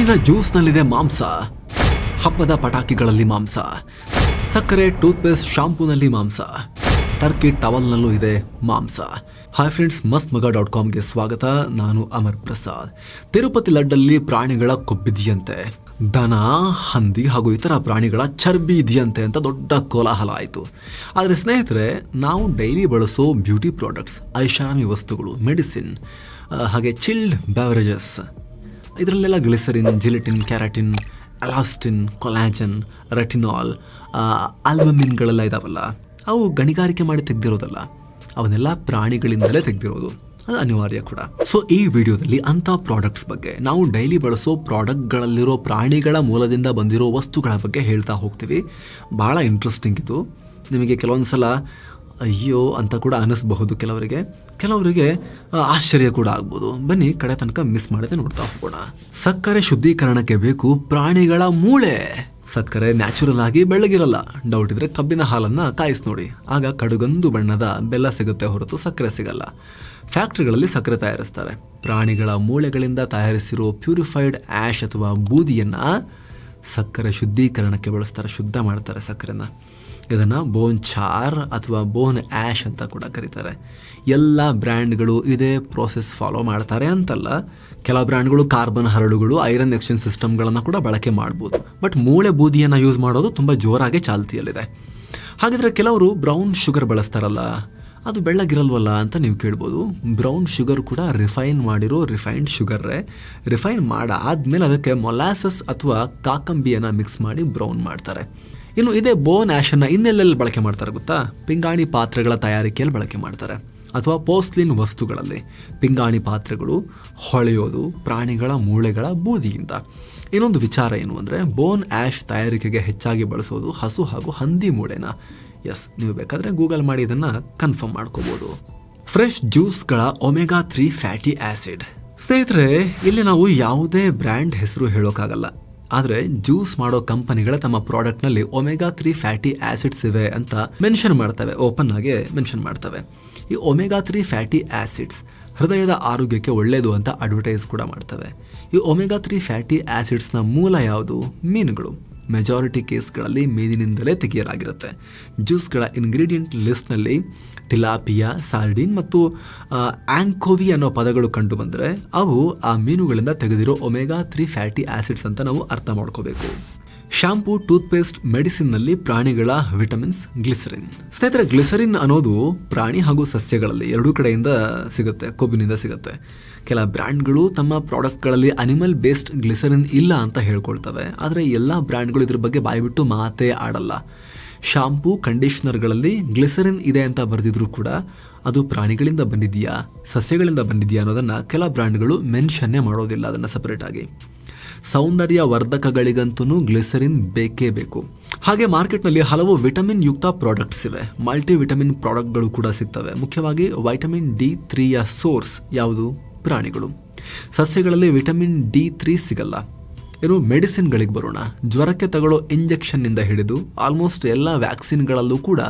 ಹಣ್ಣಿನ ಜ್ಯೂಸ್ನಲ್ಲಿದೆ ಮಾಂಸ. ಹಬ್ಬದ ಪಟಾಕಿಗಳಲ್ಲಿ ಮಾಂಸ. ಸಕ್ಕರೆ, ಟೂತ್ಪೇಸ್ಟ್, ಶಾಂಪೂನಲ್ಲಿ ಮಾಂಸ. ಟರ್ಕಿ ಟವಲ್ನಲ್ಲೂ ಇದೆ ಮಾಂಸ. ಹಾಯ್ ಫ್ರೆಂಡ್ಸ್ ಮಸ್ತ್ ಮಗ ಡಾಟ್ ಕಾಮ್ಗೆ ಸ್ವಾಗತ. ನಾನು ಅಮರ್ ಪ್ರಸಾದ್. ತಿರುಪತಿ ಲಡ್ಡಲ್ಲಿ ಪ್ರಾಣಿಗಳ ಕೊಬ್ಬಿದೆಯಂತೆ. ದನ, ಹಂದಿ ಹಾಗೂ ಇತರ ಪ್ರಾಣಿಗಳ ಚರ್ಬಿ ಇದೆಯಂತೆ ಅಂತ ದೊಡ್ಡ ಕೋಲಾಹಲ ಆಯಿತು. ಆದರೆ ಸ್ನೇಹಿತರೆ, ನಾವು ಡೈಲಿ ಬಳಸೋ ಬ್ಯೂಟಿ ಪ್ರಾಡಕ್ಟ್ಸ್, ಐಷಾರಾಮಿ ವಸ್ತುಗಳು, ಮೆಡಿಸಿನ್ ಹಾಗೆ ಚಿಲ್ಡ್ ಬ್ಯಾವರೇಜಸ್ ಇದರಲ್ಲೆಲ್ಲ glycerin, gelatin, keratin, elastin, collagen, retinol ಆಲ್ಬಮಿನ್ಗಳೆಲ್ಲ ಇದಾವಲ್ಲ, ಅವು ಗಣಿಗಾರಿಕೆ ಮಾಡಿ ತೆಗೆದಿರೋದಲ್ಲ. ಅವನ್ನೆಲ್ಲ ಪ್ರಾಣಿಗಳಿಂದಲೇ ತೆಗೆದಿರೋದು. ಅದು ಅನಿವಾರ್ಯ ಕೂಡ. ಸೊ ಈ ವಿಡಿಯೋದಲ್ಲಿ ಅಂಥ ಪ್ರಾಡಕ್ಟ್ಸ್ ಬಗ್ಗೆ, ನಾವು ಡೈಲಿ ಬಳಸೋ ಪ್ರಾಡಕ್ಟ್ಗಳಲ್ಲಿರೋ ಪ್ರಾಣಿಗಳ ಮೂಲದಿಂದ ಬಂದಿರೋ ವಸ್ತುಗಳ ಬಗ್ಗೆ ಹೇಳ್ತಾ ಹೋಗ್ತೀವಿ. ಭಾಳ ಇಂಟ್ರೆಸ್ಟಿಂಗ್ ಇದು. ನಿಮಗೆ ಕೆಲವೊಂದು ಸಲ ಅಯ್ಯೋ ಅಂತ ಕೂಡ ಅನ್ನಿಸ್ಬಹುದು ಕೆಲವರಿಗೆ. ಕೆಲವರಿಗೆ ಆಶ್ಚರ್ಯ ಕೂಡ ಆಗ್ಬೋದು. ಬನ್ನಿ, ಕಡೆ ತನಕ ಮಿಸ್ ಮಾಡದೆ ನೋಡ್ತಾ ಹೋಗೋಣ. ಸಕ್ಕರೆ ಶುದ್ಧೀಕರಣಕ್ಕೆ ಬೇಕು ಪ್ರಾಣಿಗಳ ಮೂಳೆ. ಸಕ್ಕರೆ ನ್ಯಾಚುರಲ್ ಆಗಿ ಬೆಳ್ಳಗಿರಲ್ಲ. ಡೌಟ್ ಇದ್ರೆ ಕಬ್ಬಿನ ಹಾಲನ್ನು ಕಾಯಿಸಿ ನೋಡಿ. ಆಗ ಕಡುಗಂದು ಬಣ್ಣದ ಬೆಲ್ಲ ಸಿಗುತ್ತೆ ಹೊರತು ಸಕ್ಕರೆ ಸಿಗಲ್ಲ. ಫ್ಯಾಕ್ಟ್ರಿಗಳಲ್ಲಿ ಸಕ್ಕರೆ ತಯಾರಿಸ್ತಾರೆ. ಪ್ರಾಣಿಗಳ ಮೂಳೆಗಳಿಂದ ತಯಾರಿಸಿರೋ ಪ್ಯೂರಿಫೈಡ್ ಆ್ಯಶ್ ಅಥವಾ ಬೂದಿಯನ್ನು ಸಕ್ಕರೆ ಶುದ್ಧೀಕರಣಕ್ಕೆ ಬಳಸ್ತಾರೆ, ಶುದ್ಧ ಮಾಡ್ತಾರೆ ಸಕ್ಕರೆನ. ಇದನ್ನು ಬೋನ್ ಚಾರ್ ಅಥವಾ ಬೋನ್ ಆ್ಯಶ್ ಅಂತ ಕೂಡ ಕರೀತಾರೆ. ಎಲ್ಲ ಬ್ರ್ಯಾಂಡ್ಗಳು ಇದೇ ಪ್ರೋಸೆಸ್ ಫಾಲೋ ಮಾಡ್ತಾರೆ ಅಂತಲ್ಲ ಕೆಲವು ಬ್ರ್ಯಾಂಡ್ಗಳು ಕಾರ್ಬನ್ ಹರಳುಗಳು ಐರನ್ ಎಕ್ಸ್ಚೇಂಜ್ ಸಿಸ್ಟಮ್ಗಳನ್ನು ಕೂಡ ಬಳಕೆ ಮಾಡ್ಬೋದು. ಬಟ್ ಮೂಳೆ ಬೂದಿಯನ್ನು ಯೂಸ್ ಮಾಡೋದು ತುಂಬ ಜೋರಾಗಿ ಚಾಲ್ತಿಯಲ್ಲಿದೆ. ಹಾಗಿದ್ರೆ ಕೆಲವರು ಬ್ರೌನ್ ಶುಗರ್ ಬಳಸ್ತಾರಲ್ಲ, ಅದು ಬೆಳ್ಳಗಿರಲ್ವಲ್ಲ ಅಂತ ನೀವು ಕೇಳ್ಬೋದು. ಬ್ರೌನ್ ಶುಗರ್ ಕೂಡ ರಿಫೈನ್ ಮಾಡಿರೋ ರಿಫೈನ್ಡ್ ಶುಗರ್ರೇ ರಿಫೈನ್ ಮಾಡಾದ್ಮೇಲೆ ಅದಕ್ಕೆ ಮೊಲಾಸಸ್ ಅಥವಾ ಕಾಕಂಬಿಯನ್ನು ಮಿಕ್ಸ್ ಮಾಡಿ ಬ್ರೌನ್ ಮಾಡ್ತಾರೆ. ಇನ್ನು ಇದೇ ಬೋನ್ ಆ್ಯಶನ್ನು ಇನ್ನೆಲ್ಲೆಲ್ಲಿ ಬಳಕೆ ಮಾಡ್ತಾರೆ ಗೊತ್ತಾ? ಪಿಂಗಾಣಿ ಪಾತ್ರೆಗಳ ತಯಾರಿಕೆಯಲ್ಲಿ ಬಳಕೆ ಮಾಡ್ತಾರೆ. ಅಥವಾ ಪೋಸ್ಲಿನ್ ವಸ್ತುಗಳಲ್ಲಿ. ಪಿಂಗಾಣಿ ಪಾತ್ರೆಗಳು ಹೊಳೆಯೋದು, ಪ್ರಾಣಿಗಳ ಮೂಳೆಗಳ ಬೂದಿಯಿಂದ. ಇನ್ನೊಂದು ವಿಚಾರ ಏನು ಅಂದರೆ, ಬೋನ್ ಆ್ಯಶ್ ತಯಾರಿಕೆಗೆ ಹೆಚ್ಚಾಗಿ ಬಳಸೋದು ಹಸು ಹಾಗೂ ಹಂದಿ ಮೂಳೆನ. ಎಸ್, ನೀವು ಬೇಕಾದರೆ ಗೂಗಲ್ ಮಾಡಿ ಇದನ್ನು ಕನ್ಫರ್ಮ್ ಮಾಡ್ಕೋಬೋದು. ಫ್ರೆಶ್ ಜ್ಯೂಸ್ಗಳ ಒಮೆಗಾ ತ್ರೀ ಫ್ಯಾಟಿ ಆ್ಯಸಿಡ್ ಸ್ನೇಹಿತರೆ, ಇಲ್ಲಿ ನಾವು ಯಾವುದೇ ಬ್ರ್ಯಾಂಡ್ ಹೆಸರು ಹೇಳೋಕ್ಕಾಗಲ್ಲ. ಆದರೆ ಜ್ಯೂಸ್ ಮಾಡೋ ಕಂಪನಿಗಳ ತಮ್ಮ ಪ್ರಾಡಕ್ಟ್ನಲ್ಲಿ ಒಮೆಗಾ ತ್ರೀ ಫ್ಯಾಟಿ ಆಸಿಡ್ಸ್ ಇವೆ ಅಂತ ಮೆನ್ಷನ್ ಮಾಡ್ತವೆ, ಓಪನ್ ಆಗಿ ಮೆನ್ಷನ್ ಮಾಡ್ತವೆ. ಈ ಒಮೆಗಾ ತ್ರೀ ಫ್ಯಾಟಿ ಆಸಿಡ್ಸ್ ಹೃದಯದ ಆರೋಗ್ಯಕ್ಕೆ ಒಳ್ಳೆಯದು ಅಂತ ಅಡ್ವರ್ಟೈಸ್ ಕೂಡ ಮಾಡ್ತವೆ. ಈ ಒಮೆಗಾ ತ್ರೀ ಫ್ಯಾಟಿ ಆ್ಯಸಿಡ್ಸ್ನ ಮೂಲ ಯಾವುದು? ಮೀನುಗಳು. ಮೆಜಾರಿಟಿ ಕೇಸ್ಗಳಲ್ಲಿ ಮೀನಿನಿಂದಲೇ ತೆಗೆಯಲಾಗಿರುತ್ತೆ. ಜ್ಯೂಸ್ಗಳ ಇಂಗ್ರೀಡಿಯೆಂಟ್ ಲಿಸ್ಟ್ನಲ್ಲಿ ಟಿಲಾಪಿಯಾ, ಸಾರ್ಡಿನ್ ಮತ್ತು ಆಂಕೋವಿ ಅನ್ನೋ ಪದಗಳು ಕಂಡು ಬಂದರೆ ಅವು ಆ ಮೀನುಗಳಿಂದ ತೆಗೆದಿರೋ ಒಮೆಗಾ ತ್ರೀ ಫ್ಯಾಟಿ ಆಸಿಡ್ಸ್ ಅಂತ ನಾವು ಅರ್ಥ ಮಾಡ್ಕೋಬೇಕು. ಶಾಂಪೂ ಟೂತ್ಪೇಸ್ಟ್, ಮೆಡಿಸಿನ್ನಲ್ಲಿ ಪ್ರಾಣಿಗಳ ವಿಟಮಿನ್ಸ್, ಗ್ಲಿಸರಿನ್. ಸ್ನೇಹಿತರೆ, ಗ್ಲಿಸರಿನ್ ಅನ್ನೋದು ಪ್ರಾಣಿ ಹಾಗೂ ಸಸ್ಯಗಳಲ್ಲಿ ಎರಡೂ ಕಡೆಯಿಂದ ಸಿಗುತ್ತೆ, ಕೊಬ್ಬಿನಿಂದ ಸಿಗುತ್ತೆ. ಕೆಲ ಬ್ರ್ಯಾಂಡ್ಗಳು ತಮ್ಮ ಪ್ರಾಡಕ್ಟ್ಗಳಲ್ಲಿ ಅನಿಮಲ್ ಬೇಸ್ಡ್ ಗ್ಲಿಸರಿನ್ ಇಲ್ಲ ಅಂತ ಹೇಳ್ಕೊಳ್ತವೆ, ಆದರೆ ಎಲ್ಲ ಬ್ರ್ಯಾಂಡ್ಗಳು ಇದ್ರ ಬಗ್ಗೆ ಬಾಯ್ಬಿಟ್ಟು ಮಾತೇ ಆಡಲ್ಲ. ಶಾಂಪೂ, ಕಂಡೀಷನರ್ಗಳಲ್ಲಿ ಗ್ಲಿಸರಿನ್ ಇದೆ ಅಂತ ಬರೆದಿದ್ರು ಕೂಡ ಅದು ಪ್ರಾಣಿಗಳಿಂದ ಬಂದಿದೆಯಾ, ಸಸ್ಯಗಳಿಂದ ಬಂದಿದೆಯಾ ಅನ್ನೋದನ್ನು ಕೆಲ ಬ್ರ್ಯಾಂಡ್ಗಳು ಮೆನ್ಷನ್ನೇ ಮಾಡೋದಿಲ್ಲ ಅದನ್ನು ಸಪ್ರೇಟಾಗಿ ಸೌಂದರ್ಯ ವರ್ಧಕಗಳಿಗಂತೂ ಗ್ಲಿಸರಿನ್ ಬೇಕೇ ಬೇಕು. ಹಾಗೆ ಮಾರ್ಕೆಟ್ನಲ್ಲಿ ಹಲವು ವಿಟಮಿನ್ ಯುಕ್ತ ಪ್ರಾಡಕ್ಟ್ಸ್ ಇವೆ. ಮಲ್ಟಿ ವಿಟಮಿನ್ ಪ್ರಾಡಕ್ಟ್ಗಳು ಕೂಡ ಸಿಗ್ತವೆ. ಮುಖ್ಯವಾಗಿ ವೈಟಮಿನ್ ಡಿ ತ್ರೀಯ ಸೋರ್ಸ್ ಯಾವುದು? ಪ್ರಾಣಿಗಳು. ಸಸ್ಯಗಳಲ್ಲಿ ವಿಟಮಿನ್ ಡಿ ತ್ರೀ ಸಿಗಲ್ಲ. ಇನ್ನು ಮೆಡಿಸಿನ್ಗಳಿಗೆ ಬರೋಣ. ಜ್ವರಕ್ಕೆ ತಗೊಳ್ಳೋ ಇಂಜೆಕ್ಷನ್ನಿಂದ ಹಿಡಿದು ಆಲ್ಮೋಸ್ಟ್ ಎಲ್ಲ ವ್ಯಾಕ್ಸಿನ್ಗಳಲ್ಲೂ ಕೂಡ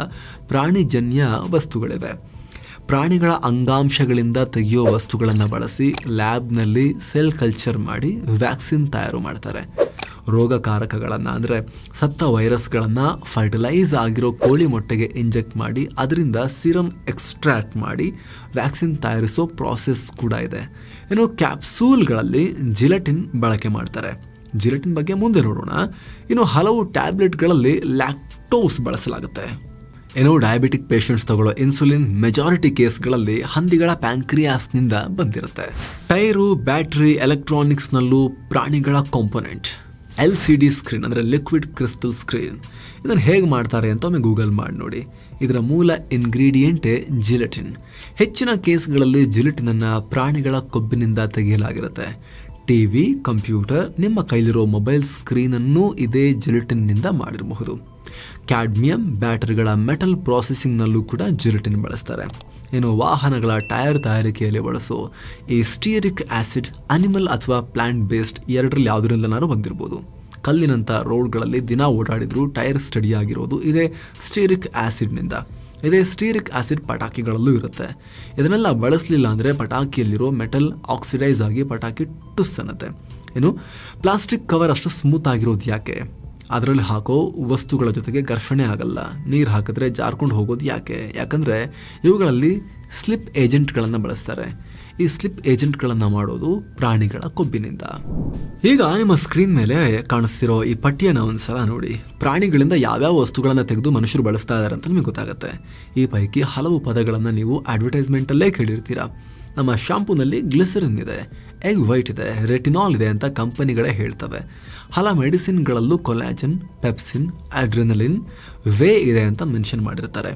ಪ್ರಾಣಿಜನ್ಯ ವಸ್ತುಗಳಿವೆ. ಪ್ರಾಣಿಗಳ ಅಂಗಾಂಶಗಳಿಂದ ತೆಗೆಯೋ ವಸ್ತುಗಳನ್ನು ಬಳಸಿ ಲ್ಯಾಬ್ನಲ್ಲಿ ಸೆಲ್ ಕಲ್ಚರ್ ಮಾಡಿ ವ್ಯಾಕ್ಸಿನ್ ತಯಾರು ಮಾಡ್ತಾರೆ. ರೋಗಕಾರಕಗಳನ್ನು ಅಂದರೆ ಸತ್ತ ವೈರಸ್ಗಳನ್ನು ಫರ್ಟಿಲೈಸ್ ಆಗಿರೋ ಕೋಳಿ ಮೊಟ್ಟೆಗೆ ಇಂಜೆಕ್ಟ್ ಮಾಡಿ ಅದರಿಂದ ಸಿರಮ್ ಎಕ್ಸ್ಟ್ರಾಕ್ಟ್ ಮಾಡಿ ವ್ಯಾಕ್ಸಿನ್ ತಯಾರಿಸೋ ಪ್ರಾಸೆಸ್ ಕೂಡ ಇದೆ. ಇನ್ನು ಕ್ಯಾಪ್ಸೂಲ್ಗಳಲ್ಲಿ ಜಿಲೆಟಿನ್ ಬಳಕೆ ಮಾಡ್ತಾರೆ. ಜಿಲೆಟಿನ್ ಬಗ್ಗೆ ಮುಂದೆ ನೋಡೋಣ. ಇನ್ನು ಹಲವು ಟ್ಯಾಬ್ಲೆಟ್ಗಳಲ್ಲಿ ಲ್ಯಾಕ್ಟೋಸ್ ಬಳಸಲಾಗುತ್ತೆ. ಏನೋ ಡಯಾಬಿಟಿಕ್ ಪೇಷಂಟ್ಸ್ ತಗೊಳ್ಳೋ ಇನ್ಸುಲಿನ್ ಮೆಜಾರಿಟಿ ಕೇಸ್ಗಳಲ್ಲಿ ಹಂದಿಗಳ ಪ್ಯಾಂಕ್ರಿಯಾಸ್ನಿಂದ ಬಂದಿರುತ್ತೆ. ಟೈರು, ಬ್ಯಾಟ್ರಿ, ಎಲೆಕ್ಟ್ರಾನಿಕ್ಸ್ನಲ್ಲೂ ಪ್ರಾಣಿಗಳ component. L C D screen ಅಂದರೆ ಲಿಕ್ವಿಡ್ ಕ್ರಿಸ್ಟಲ್ ಸ್ಕ್ರೀನ್. ಇದನ್ನು ಹೇಗೆ ಮಾಡ್ತಾರೆ ಅಂತ ಒಮ್ಮೆ ಗೂಗಲ್ ಮಾಡಿ ನೋಡಿ. ಇದರ ಮೂಲ ಇಂಗ್ರೀಡಿಯೆಂಟೇ ಜಿಲೆಟಿನ್. ಹೆಚ್ಚಿನ ಕೇಸ್ಗಳಲ್ಲಿ ಜಿಲೆಟಿನನ್ನು ಪ್ರಾಣಿಗಳ ಕೊಬ್ಬಿನಿಂದ ತೆಗೆಯಲಾಗಿರುತ್ತೆ. ಟಿವಿ, ಕಂಪ್ಯೂಟರ್, ನಿಮ್ಮ ಕೈಲಿರೋ ಮೊಬೈಲ್ ಸ್ಕ್ರೀನನ್ನು ಇದೇ ಜಿಲೆಟಿನ್ನಿಂದ ಮಾಡಿರಬಹುದು. ಕ್ಯಾಡ್ಮಿಯಂ ಬ್ಯಾಟರಿಗಳ ಮೆಟಲ್ ಪ್ರಾಸೆಸಿಂಗ್ನಲ್ಲೂ ಕೂಡ ಜಿಲಿಟಿನ್ ಬಳಸ್ತಾರೆ. ಇನ್ನು ವಾಹನಗಳ ಟೈರ್ ತಯಾರಿಕೆಯಲ್ಲಿ ಬಳಸೋ ಈ ಸ್ಟಿಯರಿಕ್ ಆಸಿಡ್, ಅನಿಮಲ್ ಅಥವಾ ಪ್ಲಾಂಟ್ ಬೇಸ್ಡ್ ಎರಡರಲ್ಲಿ ಯಾವುದರಿಂದನಾರು ಬಂದಿರ್ಬೋದು ಕಲ್ಲಿನಂಥ ರೋಡ್ಗಳಲ್ಲಿ ದಿನ ಓಡಾಡಿದರೂ ಟೈರ್ ಸ್ಟಡಿ ಆಗಿರೋದು ಇದೇ ಸ್ಟಿಯರಿಕ್ ಆಸಿಡ್ನಿಂದ. ಇದೇ ಸ್ಟೀರಿಕ್ ಆಸಿಡ್ ಪಟಾಕಿಗಳಲ್ಲೂ ಇರುತ್ತೆ. ಇದನ್ನೆಲ್ಲ ಬಳಸಲಿಲ್ಲ ಅಂದರೆ ಪಟಾಕಿಯಲ್ಲಿರೋ ಮೆಟಲ್ ಆಕ್ಸಿಡೈಸ್ ಆಗಿ ಪಟಾಕಿ ಟುಸ್ ಅನ್ನತ್ತೆ ಏನು, ಪ್ಲಾಸ್ಟಿಕ್ ಕವರ್ ಅಷ್ಟು ಸ್ಮೂತ್ ಆಗಿರೋದು ಯಾಕೆ? ಅದರಲ್ಲಿ ಹಾಕೋ ವಸ್ತುಗಳ ಜೊತೆಗೆ ಘರ್ಷಣೆ ಆಗಲ್ಲ. ನೀರು ಹಾಕಿದ್ರೆ ಜಾರ್ಕೊಂಡು ಹೋಗೋದು ಯಾಕೆ? ಯಾಕಂದರೆ ಇವುಗಳಲ್ಲಿ ಸ್ಲಿಪ್ ಏಜೆಂಟ್ಗಳನ್ನು ಬಳಸ್ತಾರೆ. ಈ ಸ್ಲಿಪ್ ಏಜೆಂಟ್ಗಳನ್ನು ಮಾಡೋದು ಪ್ರಾಣಿಗಳ ಕೊಬ್ಬಿನಿಂದ. ಈಗ ನಿಮ್ಮ ಸ್ಕ್ರೀನ್ ಮೇಲೆ ಕಾಣಿಸ್ತಿರೋ ಈ ಪಟ್ಟಿಯನ್ನು ಒಂದ್ಸಲ ನೋಡಿ. ಪ್ರಾಣಿಗಳಿಂದ ಯಾವ್ಯಾವ ವಸ್ತುಗಳನ್ನು ತೆಗೆದು ಮನುಷ್ಯರು ಬಳಸ್ತಾ ಇದ್ದಾರೆ ಅಂತ ನಿಮಗೆ ಗೊತ್ತಾಗುತ್ತೆ. ಈ ಪೈಕಿ ಹಲವು ಪದಗಳನ್ನು ನೀವು ಅಡ್ವರ್ಟೈಸ್ಮೆಂಟಲ್ಲೇ ಕೇಳಿರ್ತೀರಾ. ನಮ್ಮ ಶಾಂಪೂನಲ್ಲಿ ಗ್ಲಿಸರಿನ್ ಇದೆ, ಎಗ್ ವೈಟ್ ಇದೆ, ರೆಟಿನಾಲ್ ಇದೆ ಅಂತ ಕಂಪನಿಗಳೇ ಹೇಳ್ತವೆ. ಹಲ ಮೆಡಿಸಿನ್ಗಳಲ್ಲೂ ಕೊಲ್ಯಾಜನ್ ಪೆಪ್ಸಿನ್, ಅಡ್ರಿನಲಿನ್ ವೇ ಇದೆ ಅಂತ ಮೆನ್ಷನ್ ಮಾಡಿರ್ತಾರೆ.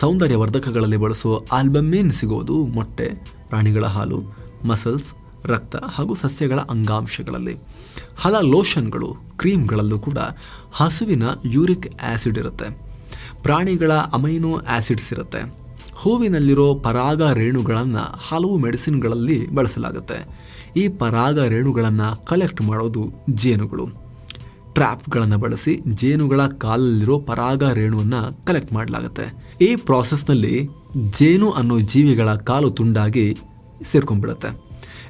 ಸೌಂದರ್ಯವರ್ಧಕಗಳಲ್ಲಿ ಬಳಸುವ ಆಲ್ಬಮಿನ್ ಸಿಗೋದು ಮೊಟ್ಟೆ, ಪ್ರಾಣಿಗಳ ಹಾಲು, ಮಸಲ್ಸ್, ರಕ್ತ ಹಾಗೂ ಸಸ್ಯಗಳ ಅಂಗಾಂಶಗಳಲ್ಲಿ. ಹಲ ಲೋಷನ್ಗಳು, ಕ್ರೀಮ್ಗಳಲ್ಲೂ ಕೂಡ ಹಸುವಿನ ಯೂರಿಕ್ ಆ್ಯಸಿಡ್ ಇರುತ್ತೆ. ಪ್ರಾಣಿಗಳ ಅಮೈನೋ ಆ್ಯಸಿಡ್ಸ್ ಇರುತ್ತೆ. ಹೂವಿನಲ್ಲಿರೋ ಪರಾಗ ರೇಣುಗಳನ್ನು ಹಲವು ಮೆಡಿಸಿನ್ಗಳಲ್ಲಿ ಬಳಸಲಾಗುತ್ತೆ. ಈ ಪರಾಗ ರೇಣುಗಳನ್ನು ಕಲೆಕ್ಟ್ ಮಾಡೋದು ಜೇನುಗಳು. ಟ್ರ್ಯಾಪ್ಗಳನ್ನು ಬಳಸಿ ಜೇನುಗಳ ಕಾಲಲ್ಲಿರೋ ಪರಾಗ ರೇಣುವನ್ನು ಕಲೆಕ್ಟ್ ಮಾಡಲಾಗುತ್ತೆ. ಈ ಪ್ರಾಸೆಸ್ನಲ್ಲಿ ಜೇನು ಅನ್ನೋ ಜೀವಿಗಳ ಕಾಲು ತುಂಡಾಗಿ ಸೇರ್ಕೊಂಡ್ಬಿಡುತ್ತೆ.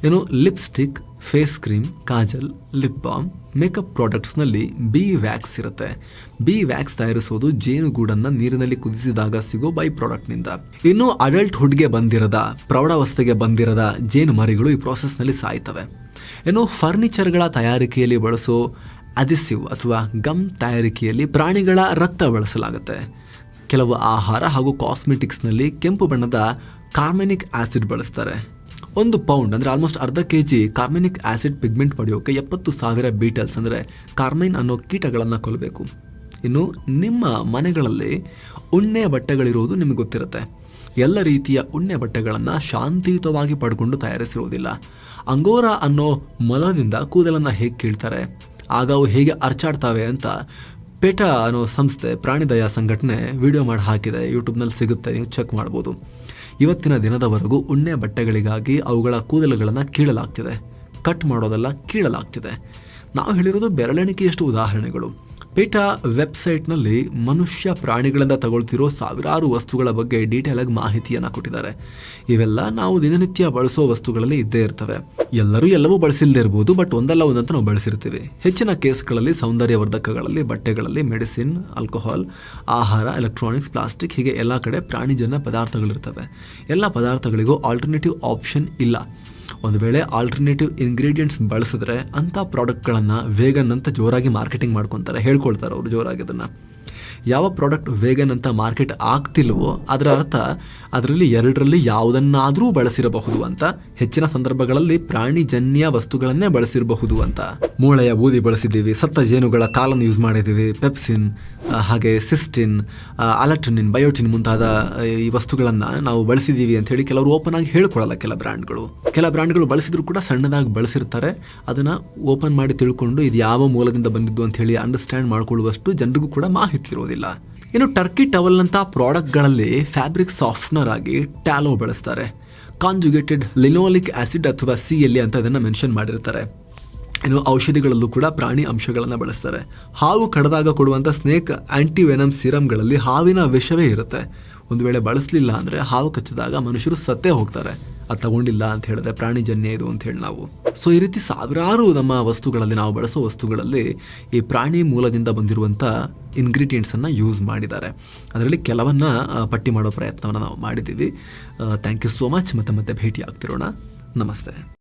ಏನು lipstick face cream kajal lip balm makeup ಪ್ರಾಡಕ್ಟ್ಸ್ನಲ್ಲಿ bee wax ಇರುತ್ತೆ. ಬಿ ವ್ಯಾಕ್ಸ್ ತಯಾರಿಸೋದು ಜೇನುಗೂಡನ್ನು ನೀರಿನಲ್ಲಿ ಕುದಿಸಿದಾಗ ಸಿಗೋ ಬೈ ಪ್ರಾಡಕ್ಟ್ನಿಂದ ಇನ್ನು ಅಡಲ್ಟ್ ಹುಡ್ಗೆ ಬಂದಿರದ, ಪ್ರೌಢಾವಸ್ಥೆಗೆ ಬಂದಿರದ ಜೇನು ಮರಿಗಳು ಈ ಪ್ರಾಸೆಸ್ನಲ್ಲಿ ಸಾಯ್ತವೆ. ಇನ್ನು ಫರ್ನಿಚರ್ಗಳ ತಯಾರಿಕೆಯಲ್ಲಿ ಬಳಸೋ ಅದಿಸಿವ್ ಅಥವಾ ಗಮ್ ತಯಾರಿಕೆಯಲ್ಲಿ ಪ್ರಾಣಿಗಳ ರಕ್ತ ಬಳಸಲಾಗುತ್ತೆ. ಕೆಲವು ಆಹಾರ ಹಾಗೂ ಕಾಸ್ಮೆಟಿಕ್ಸ್ನಲ್ಲಿ ಕೆಂಪು ಬಣ್ಣದ ಕಾರ್ಮೆನಿಕ್ ಆ್ಯಸಿಡ್ ಬಳಸ್ತಾರೆ. ಒಂದು ಪೌಂಡ್ ಅಂದರೆ ಆಲ್ಮೋಸ್ಟ್ ಅರ್ಧ K G carminic acid pigment ಪಡೆಯೋಕೆ ಎಪ್ಪತ್ತು ಸಾವಿರ ಬೀಟಲ್ಸ್ ಅಂದರೆ ಕಾರ್ಮೈನ್ ಅನ್ನೋ ಕೀಟಗಳನ್ನು ಕೊಲ್ಲಬೇಕು ಇನ್ನು ನಿಮ್ಮ ಮನೆಗಳಲ್ಲಿ ಉಣ್ಣೆ ಬಟ್ಟೆಗಳಿರುವುದು ನಿಮಗೆ ಗೊತ್ತಿರುತ್ತೆ. ಎಲ್ಲ ರೀತಿಯ ಉಣ್ಣೆ ಬಟ್ಟೆಗಳನ್ನು ಶಾಂತಿಯುತವಾಗಿ ಪಡ್ಕೊಂಡು ತಯಾರಿಸಿರುವುದಿಲ್ಲ ಅಂಗೋರಾ ಅನ್ನೋ ಮೊಲದಿಂದ ಕೂದಲನ್ನು ಹೇಗೆ ಕೀಳ್ತಾರೆ? ಆಗ ಅವು ಹೇಗೆ ಅರ್ಚಾಡ್ತವೆ ಅಂತ ಪೆಟಾ ಅನ್ನೋ ಸಂಸ್ಥೆ ಪ್ರಾಣಿದಯ ಸಂಘಟನೆ ವಿಡಿಯೋ ಮಾಡಿ ಹಾಕಿದೆ. ಯೂಟ್ಯೂಬ್ನಲ್ಲಿ ಸಿಗುತ್ತೆ, ನೀವು ಚೆಕ್ ಮಾಡ್ಬೋದು. ಇವತ್ತಿನ ದಿನದವರೆಗೂ ಉಣ್ಣೆ ಬಟ್ಟೆಗಳಿಗಾಗಿ ಅವುಗಳ ಕೂದಲುಗಳನ್ನು ಕೀಳಲಾಗ್ತಿದೆ. ಕಟ್ ಮಾಡೋದೆಲ್ಲ ಕೀಳಲಾಗ್ತಿದೆ. ನಾವು ಹೇಳಿರೋದು ಬೆರಳೆಣಿಕೆಯಷ್ಟು ಉದಾಹರಣೆಗಳು. ಪೇಟಾ ವೆಬ್ಸೈಟ್ನಲ್ಲಿ ಮನುಷ್ಯ ಪ್ರಾಣಿಗಳಿಂದ ತಗೊಳ್ತಿರೋ ಸಾವಿರಾರು ವಸ್ತುಗಳ ಬಗ್ಗೆ ಡೀಟೇಲ್ ಆಗಿ ಮಾಹಿತಿಯನ್ನು ಕೊಟ್ಟಿದ್ದಾರೆ. ಇವೆಲ್ಲ ನಾವು ದಿನನಿತ್ಯ ಬಳಸೋ ವಸ್ತುಗಳಲ್ಲಿ ಇದ್ದೇ ಇರ್ತವೆ. ಎಲ್ಲರೂ ಎಲ್ಲವೂ ಬಳಸಿಲ್ಲದೆ ಇರ್ಬೋದು, ಬಟ್ ಒಂದಲ್ಲ ಒಂದಂತ ನಾವು ಬಳಸಿರ್ತೀವಿ. ಹೆಚ್ಚಿನ ಕೇಸ್ಗಳಲ್ಲಿ ಸೌಂದರ್ಯವರ್ಧಕಗಳಲ್ಲಿ, ಬಟ್ಟೆಗಳಲ್ಲಿ ಮೆಡಿಸಿನ್, ಆಲ್ಕೋಹಾಲ್, ಆಹಾರ, ಎಲೆಕ್ಟ್ರಾನಿಕ್ಸ್, ಪ್ಲಾಸ್ಟಿಕ್, ಹೀಗೆ ಎಲ್ಲ ಕಡೆ ಪ್ರಾಣಿಜನ್ಯ ಪದಾರ್ಥಗಳಿರ್ತವೆ. ಎಲ್ಲ ಪದಾರ್ಥಗಳಿಗೂ ಆಲ್ಟರ್ನೇಟಿವ್ ಆಪ್ಷನ್ ಇಲ್ಲ. ಒಂದು ವೇಳೆ ಆಲ್ಟರ್ನೇಟಿವ್ ಇಂಗ್ರೀಡಿಯೆಂಟ್ಸ್ ಬಳಸಿದ್ರೆ ಅಂಥ ಪ್ರಾಡಕ್ಟ್ಗಳನ್ನು ವೇಗನ್ ಅಂತ ಜೋರಾಗಿ ಮಾರ್ಕೆಟಿಂಗ್ ಮಾಡ್ಕೊತಾರೆ, ಹೇಳ್ಕೊಳ್ತಾರೆ ಅವರು ಜೋರಾಗಿ ಅದನ್ನು. ಯಾವ ಪ್ರಾಡಕ್ಟ್ ವೇಗನ್ ಅಂತ ಮಾರ್ಕೆಟ್ ಆಗ್ತಿಲ್ವೋ ಅದರ ಅರ್ಥ ಅದರಲ್ಲಿ ಎರಡರಲ್ಲಿ ಯಾವುದನ್ನಾದರೂ ಬಳಸಿರಬಹುದು ಅಂತ, ಹೆಚ್ಚಿನ ಸಂದರ್ಭಗಳಲ್ಲಿ ಪ್ರಾಣಿಜನ್ಯ ವಸ್ತುಗಳನ್ನೇ ಬಳಸಿರಬಹುದು ಅಂತ. ಮೂಳೆಯ ಬೂದಿ ಬಳಸಿದ್ದೀವಿ, ಸತ್ತ ಜೇನುಗಳ ಕಾಲನ್ನು ಯೂಸ್ ಮಾಡಿದ್ದೀವಿ, ಪೆಪ್ಸಿನ್ ಹಾಗೆ ಸಿಸ್ಟಿನ್ ಅಲಟ್ರಿನಿನ್ ಬಯೋಟಿನ್ ಮುಂತಾದ ಈ ವಸ್ತುಗಳನ್ನು ನಾವು ಬಳಸಿದ್ದೀವಿ ಅಂತ ಹೇಳಿ ಕೆಲವರು ಓಪನ್ ಆಗಿ ಹೇಳ್ಕೊಳ್ಳಲ್ಲ ಕೆಲ ಬ್ರ್ಯಾಂಡ್ಗಳು. ಕೆಲ ಬ್ರ್ಯಾಂಡ್ಗಳು ಬಳಸಿದ್ರು ಕೂಡ ಸಣ್ಣದಾಗಿ ಬಳಸಿರ್ತಾರೆ. ಅದನ್ನು ಓಪನ್ ಮಾಡಿ ತಿಳ್ಕೊಂಡು ಇದು ಯಾವ ಮೂಲದಿಂದ ಬಂದಿದ್ದು ಅಂತ ಹೇಳಿ ಅಂಡರ್ಸ್ಟ್ಯಾಂಡ್ ಮಾಡ್ಕೊಳ್ಳುವಷ್ಟು ಜನರಿಗೂ ಕೂಡ ಮಾಹಿತಿ ಇರೋದಿಲ್ಲ. ಇನ್ನು ಟರ್ಕಿ ಟವಲ್ನಂಥ ಪ್ರಾಡಕ್ಟ್ಗಳಲ್ಲಿ ಫ್ಯಾಬ್ರಿಕ್ ಸಾಫ್ಟ್ನರ್ ಆಗಿ ಟ್ಯಾಲೋ ಬಳಸ್ತಾರೆ. ಕಾಂಜುಗೇಟೆಡ್ ಲಿನೋಲಿಕ್ ಆಸಿಡ್ ಅಥವಾ ಸಿ ಎಲ್ಲಿ ಅಂತ ಅದನ್ನು ಮೆನ್ಷನ್ ಮಾಡಿರ್ತಾರೆ. ಇನ್ನು ಔಷಧಿಗಳಲ್ಲೂ ಕೂಡ ಪ್ರಾಣಿ ಅಂಶಗಳನ್ನು ಬಳಸ್ತಾರೆ. ಹಾವು ಕಡದಾಗ ಕೊಡುವಂಥ ಸ್ನೇಕ್ ಆ್ಯಂಟಿವೆನಮ್ ಸಿರಮ್ಗಳಲ್ಲಿ ಹಾವಿನ ವಿಷವೇ ಇರುತ್ತೆ. ಒಂದು ವೇಳೆ ಬಳಸಲಿಲ್ಲ ಅಂದರೆ ಹಾವು ಕಚ್ಚಿದಾಗ ಮನುಷ್ಯರು ಸತ್ತೇ ಹೋಗ್ತಾರೆ. ಅದು ತಗೊಂಡಿಲ್ಲ ಅಂತ ಹೇಳಿದ್ರೆ ಪ್ರಾಣಿಜನ್ಯ ಇದು ಅಂತ ಹೇಳಿ ನಾವು. ಸೊ ಈ ರೀತಿ ಸಾವಿರಾರು ನಮ್ಮ ವಸ್ತುಗಳಲ್ಲಿ, ನಾವು ಬಳಸೋ ವಸ್ತುಗಳಲ್ಲಿ ಈ ಪ್ರಾಣಿ ಮೂಲದಿಂದ ಬಂದಿರುವಂಥ ಇನ್ಗ್ರೀಡಿಯೆಂಟ್ಸನ್ನು ಯೂಸ್ ಮಾಡಿದ್ದಾರೆ. ಅದರಲ್ಲಿ ಕೆಲವನ್ನ ಪಟ್ಟಿ ಮಾಡೋ ಪ್ರಯತ್ನವನ್ನು ನಾವು ಮಾಡಿದ್ದೀವಿ. ಥ್ಯಾಂಕ್ ಯು ಸೋ ಮಚ್ ಮತ್ತೆ ಮತ್ತೆ ಭೇಟಿ ಆಗ್ತಿರೋಣ ನಮಸ್ತೆ.